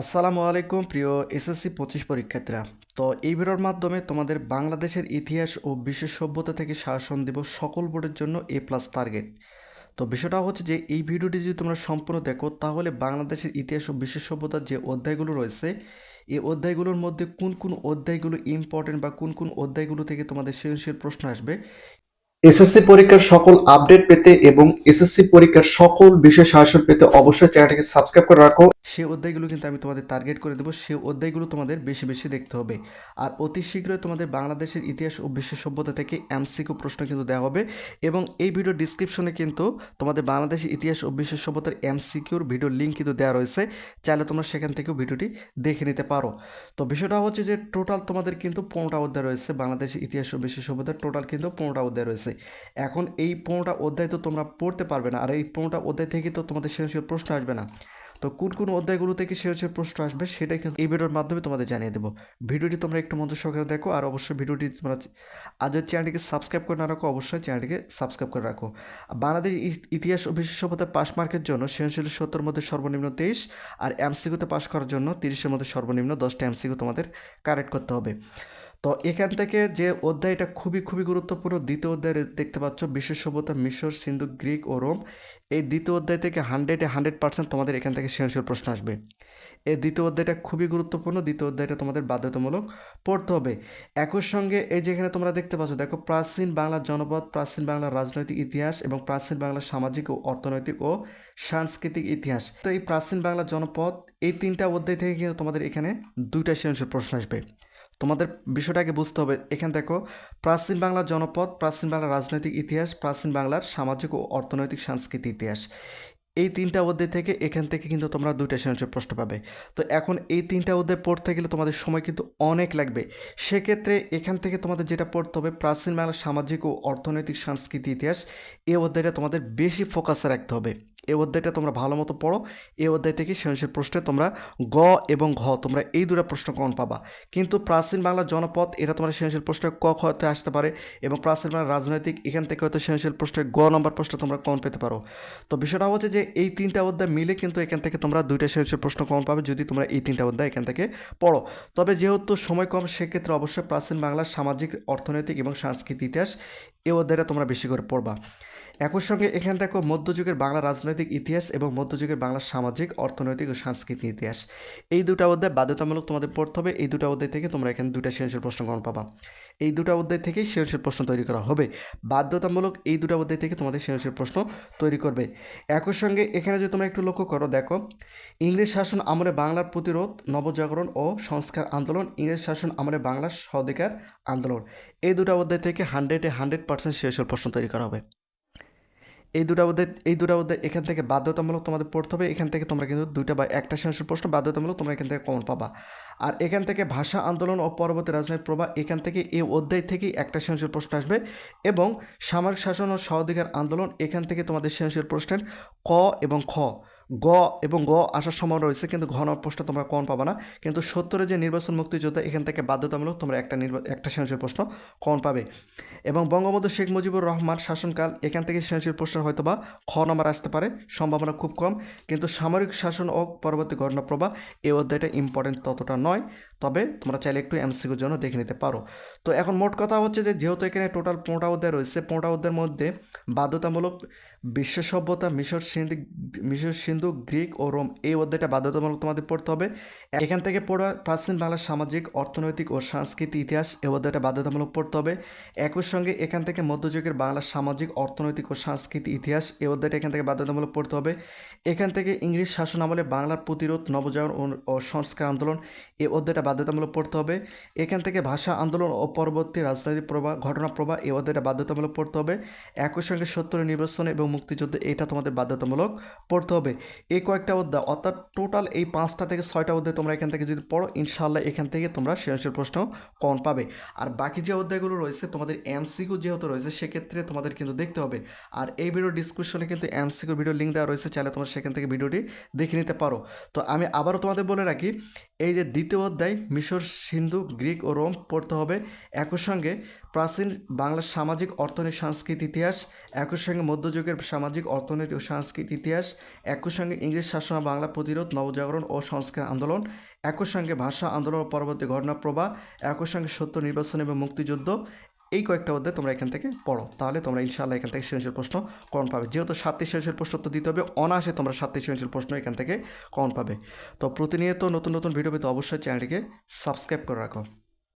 আসসালামু আলাইকুম, প্রিয় এসএসসি পঁচিশ পরীক্ষার্থীরা। তো এই ভিডিওর মাধ্যমে তোমাদের বাংলাদেশের ইতিহাস ও বিশ্ব সভ্যতা থেকে শাসন দিবস সকল বোর্ডের জন্য এ প্লাস টার্গেট তো বিষয়টা হচ্ছে যে, এই ভিডিওটি যদি তোমরা সম্পূর্ণ দেখো, তাহলে বাংলাদেশের ইতিহাস ও বিশ্ব সভ্যতার যে অধ্যায়গুলো রয়েছে, এই অধ্যায়গুলোর মধ্যে কোন কোন অধ্যায়গুলো ইম্পর্টেন্ট বা কোন কোন অধ্যায়গুলো থেকে তোমাদের সৃজনশীল প্রশ্ন আসবে এসএসসি পরীক্ষার সকল আপডেট পেতে এবং এসএসসি পরীক্ষার সকল বিষয় শাসন পেতে অবশ্যই চ্যানেলটিকে সাবস্ক্রাইব করে রাখো। সেই অধ্যায়গুলো কিন্তু আমি তোমাদের টার্গেট করে দেবো। সেই অধ্যায়গুলো তোমাদের বেশি বেশি দেখতে হবে। আর অতি শীঘ্রই তোমাদের বাংলাদেশের ইতিহাস ও বিশ্ব সভ্যতা থেকে এমসিকিউ প্রশ্ন কিন্তু দেওয়া হবে। এবং এই ভিডিও ডিসক্রিপশনে কিন্তু তোমাদের বাংলাদেশের ইতিহাস ও বিশ্ব সভ্যতার এমসিকিউর ভিডিও লিঙ্ক কিন্তু দেওয়া রয়েছে। চাইলে তোমরা সেখান থেকেও ভিডিওটি দেখে নিতে পারো। তো বিষয়টা হচ্ছে যে টোটাল তোমাদের কিন্তু পনেরোটা অধ্যায় রয়েছে। বাংলাদেশের ইতিহাস ও বিশ্ব সভ্যতার টোটাল কিন্তু পনেরোটা অধ্যায় রয়েছে। এখন এই পনেরোটা অধ্যায় তো তোমরা পড়তে পারবে না, আর এই পনেরোটা অধ্যায় থেকে তো তোমাদের সৃজনশীল প্রশ্ন আসবে না। তো কোন কোন অধ্যায়গুলো থেকে সৃজনশীল প্রশ্ন আসবে সেটাই কিন্তু এই ভিডিওর মাধ্যমে তোমাদের জানিয়ে দেবো। ভিডিওটি তোমরা একটু মন্ত্র সহকারে দেখো, আর অবশ্যই ভিডিওটি তোমরা আজ চ্যানেলটিকে সাবস্ক্রাইব করে না রাখো, অবশ্যই চ্যানেলটিকে সাবস্ক্রাইব করে রাখো। বাংলাদেশ ইতিহাস ও সভ্যতার পাস মার্কের জন্য সৃজনশীল সত্তর মধ্যে সর্বনিম্ন তেইশ আর এমসিকিউতে পাস করার জন্য তিরিশের মধ্যে সর্বনিম্ন দশটা এমসিকিউ তোমাদের কারেক্ট করতে হবে। তো এখান থেকে যে অধ্যায়টা খুবই খুবই গুরুত্বপূর্ণ, দ্বিতীয় অধ্যায় দেখতে পাচ্ছ বিশ্ব সভ্যতা মিশর, সিন্ধু, গ্রিক ও রোম। এই দ্বিতীয় অধ্যায় থেকে হান্ড্রেডে হান্ড্রেড পার্সেন্ট তোমাদের এখান থেকে সৃজনশীল প্রশ্ন আসবে। এই দ্বিতীয় অধ্যায়টা খুবই গুরুত্বপূর্ণ, দ্বিতীয় অধ্যায়টা তোমাদের বাধ্যতামূলক পড়তে হবে। একই সঙ্গে এই যেখানে তোমরা দেখতে পাচ্ছ, দেখো প্রাচীন বাংলার জনপদ, প্রাচীন বাংলার রাজনৈতিক ইতিহাস এবং প্রাচীন বাংলার সামাজিক ও অর্থনৈতিক ও সাংস্কৃতিক ইতিহাস। তো এই প্রাচীন বাংলার জনপদ, এই তিনটা অধ্যায় থেকে কিন্তু তোমাদের এখানে দুইটা সৃজনশীল প্রশ্ন আসবে। তোমাদের বিষয়টাকে বুঝতে হবে। এখানে দেখো, প্রাচীন বাংলার জনপদ, প্রাচীন বাংলার রাজনৈতিক ইতিহাস, প্রাচীন বাংলার সামাজিক ও অর্থনৈতিক সাংস্কৃতিক ইতিহাস। এই তিনটা অধ্যায় থেকে এখান থেকে কিন্তু তোমরা দুইটা সৃজনশীল প্রশ্ন পাবে। তো এখন এই তিনটা অধ্যায় পড়তে গেলে তোমাদের সময় কিন্তু অনেক লাগবে। সেক্ষেত্রে এখান থেকে তোমাদের যেটা পড়তে হবে, প্রাচীন বাংলার সামাজিক ও অর্থনৈতিক সাংস্কৃতিক ইতিহাস, এই অধ্যায়টা তোমাদের বেশি ফোকাসে রাখতে হবে। এই অধ্যায়টা তোমরা ভালো মতো পড়ো। এই অধ্যায় থেকে সৃজনশীল প্রশ্নে তোমরা গ এবং ঘ, তোমরা এই দুটো প্রশ্ন কমন পাবা। কিন্তু প্রাচীন বাংলার জনপদ, এটা তোমার সৃজনশীল প্রশ্নে ক হতে আসতে পারে এবং প্রাচীন বাংলার রাজনৈতিক, এখান থেকে হয়তো সৃজনশীল প্রশ্নে গ নম্বর প্রশ্ন তোমরা কমন পেতে পারো। তো বিষয়টা হচ্ছে যে এই তিনটা অধ্যায় মিলে কিন্তু এখান থেকে তোমরা দুইটা সৃজনশীল প্রশ্ন কমন পাবে যদি তোমরা এই তিনটা অধ্যায় এখান থেকে পড়ো। তবে যেহেতু সময় কম, সেক্ষেত্রে অবশ্যই প্রাচীন বাংলার সামাজিক, অর্থনৈতিক এবং সাংস্কৃতিক ইতিহাস এই অধ্যায়টা তোমরা বেশি করে পড়বা। একই সঙ্গে এখানে দেখো মধ্যযুগের বাংলা রাজনৈতিক ইতিহাস এবং মধ্যযুগের বাংলা সামাজিক, অর্থনৈতিক ও সাংস্কৃতিক ইতিহাস। এই দুটা অধ্যায় বাধ্যতামূলক তোমাদের পড়তে হবে। এই দুটা অধ্যায় থেকে তোমরা এখানে দুটা সৃজনশীল প্রশ্ন গ্রহণ পাবা। এই দুটা অধ্যায় থেকেই সৃজনশীল প্রশ্ন তৈরি করা হবে। বাধ্যতামূলক এই দুটা অধ্যায় থেকে তোমাদের সৃজনশীল প্রশ্ন তৈরি করবে। একই সঙ্গে এখানে যদি তোমরা একটু লক্ষ্য করো, দেখো, ইংরেজ শাসন আমলে বাংলার প্রতিরোধ, নবজাগরণ ও সংস্কার আন্দোলন, ইংরেজ শাসন আমলে বাংলার স্বাধিকার আন্দোলন। এই দুটা অধ্যায় থেকে হান্ড্রেডে হান্ড্রেড পার্সেন্ট সৃজনশীল প্রশ্ন তৈরি করা হবে। এই দুটা অধ্যায় এই দুটা অধ্যায় এখান থেকে বাধ্যতামূলক তোমাদের পড়তে হবে। এখান থেকে তোমরা কিন্তু দুইটা বা একটা সেন্সের প্রশ্ন বাধ্যতামূলক তোমরা এখান থেকে কমন পাবা। আর এখান থেকে ভাষা আন্দোলন ও পরবর্তী রাজনৈতিক প্রভাব এখান থেকে এই অধ্যায় থেকেই একটা সেন্সের প্রশ্ন আসবে এবং সামরিক শাসন ও স্বাধিকার আন্দোলন, এখান থেকে তোমাদের সেন্সের প্রশ্নের ক এবং খ। গ এবং গ আসার সম্ভাবনা রয়েছে, কিন্তু ঘন প্রশ্ন তোমরা কন পাবা না। কিন্তু সত্তরের যে নির্বাচন মুক্তিযোদ্ধা, এখান থেকে বাধ্যতামূলক তোমরা একটা একটা সৃজনশীল প্রশ্ন কন পাবে। এবং বঙ্গবন্ধু শেখ মুজিবুর রহমান শাসনকাল, এখান থেকে সৃজনশীল প্রশ্ন হয়তো বা খ নম্বর আসতে পারে, সম্ভাবনা খুব কম। কিন্তু সামরিক শাসন ও পরবর্তী ঘটনাপ্রবাহ এই অধ্যায়টা ইম্পর্টেন্ট ততটা নয়। তবে তোমরা চাইলে একটু এমসিকিউর জন্য দেখে নিতে পারো। তো এখন মোট কথা হচ্ছে যে, যেহেতু এখানে টোটাল পনেরোটা অধ্যায় রয়েছে, পনেরোটা অধ্যায়ের মধ্যে বাধ্যতামূলক বিশ্ব সভ্যতা মিশর সিন্ধু মিশর সিন্ধু, গ্রিক ও রোম, এই অধ্যায়টা বাধ্যতামূলক তোমাদের পড়তে হবে। এখান থেকে পড়া প্রাচীন বাংলার সামাজিক, অর্থনৈতিক ও সাংস্কৃতিক ইতিহাস এই অধ্যায়টা বাধ্যতামূলক পড়তে হবে। একই সঙ্গে এখান থেকে মধ্যযুগের বাংলার সামাজিক, অর্থনৈতিক ও সাংস্কৃতিক ইতিহাস এই অধ্যায়টা এখান থেকে বাধ্যতামূলক পড়তে হবে। এখান থেকে ইংরেজ শাসন আমলে বাংলার প্রতিরোধ, নবজাগরণ ও- ও সংস্কার আন্দোলন এই অধ্যায়টা বাধ্যতামূলক পড়তে হবে। এখান থেকে ভাষা আন্দোলন ও পরবর্তী রাজনৈতিক প্রবাহ ঘটনা প্রবাহ এই অধ্যায়টা বাধ্যতামূলক পড়তে হবে। একই সঙ্গে সত্তরের নির্বাচন এবং মুক্তিযুদ্ধ এটা তোমাদের বাধ্যতামূলক পড়তে হবে। এই কয়েকটা অধ্যায়, অর্থাৎ টোটাল এই পাঁচটা থেকে ছয়টা অধ্যায় তোমরা এখান থেকে যদি পড়ো ইনশাল্লাহ এখান থেকে তোমরা সৃজনশীল প্রশ্ন কম পাবে। আর বাকি যে অধ্যায়গুলো রয়েছে, তোমাদের এমসিকিউ যেহেতু রয়েছে, সেক্ষেত্রে তোমাদের কিন্তু দেখতে হবে। আর এই ভিডিও ডিসক্রিপশনে কিন্তু এমসিকিউ ভিডিও লিঙ্ক দেওয়া রয়েছে, চাইলে তোমরা সেখান থেকে ভিডিওটি দেখে নিতে পারো। তো আমি আবারও তোমাদের বলে রাখি, এই যে দ্বিতীয় অধ্যায় অনুযায়ী মিশর, সিন্ধু, গ্রিক ও রোম পড়তে হবে। একই সঙ্গে প্রাচীন বাংলার সামাজিক অর্থনৈতিক সাংস্কৃতিক ইতিহাস, একই সঙ্গে মধ্যযুগের সামাজিক অর্থনৈতিক ও সাংস্কৃতিক ইতিহাস, একই সঙ্গে ইংরেজ শাসন বাংলা প্রতিরোধ, নবজাগরণ ও সংস্কার আন্দোলন, একই সঙ্গে ভাষা আন্দোলন ও পরবর্তী ঘটনাপ্রবাহ একই সঙ্গে সত্য নির্বাচন এবং মুক্তিযুদ্ধ এই কয়েকটা অধ্যায় তোমরা এখান থেকে পড়ো। তাহলে তোমরা ইনশাআল্লাহ এখান থেকে সৃজনশীল প্রশ্ন কমন পাবে। যেহেতু সাতটি সৃজনশীল প্রশ্ন তো দিতে হবে, অনায়াসে তোমরা সাতটি সৃজনশীল প্রশ্ন এখান থেকে কমন পাবে। তো প্রতিনিয়ত নতুন নতুন ভিডিও পেতে অবশ্যই চ্যানেলটিকে সাবস্ক্রাইব করে রাখো।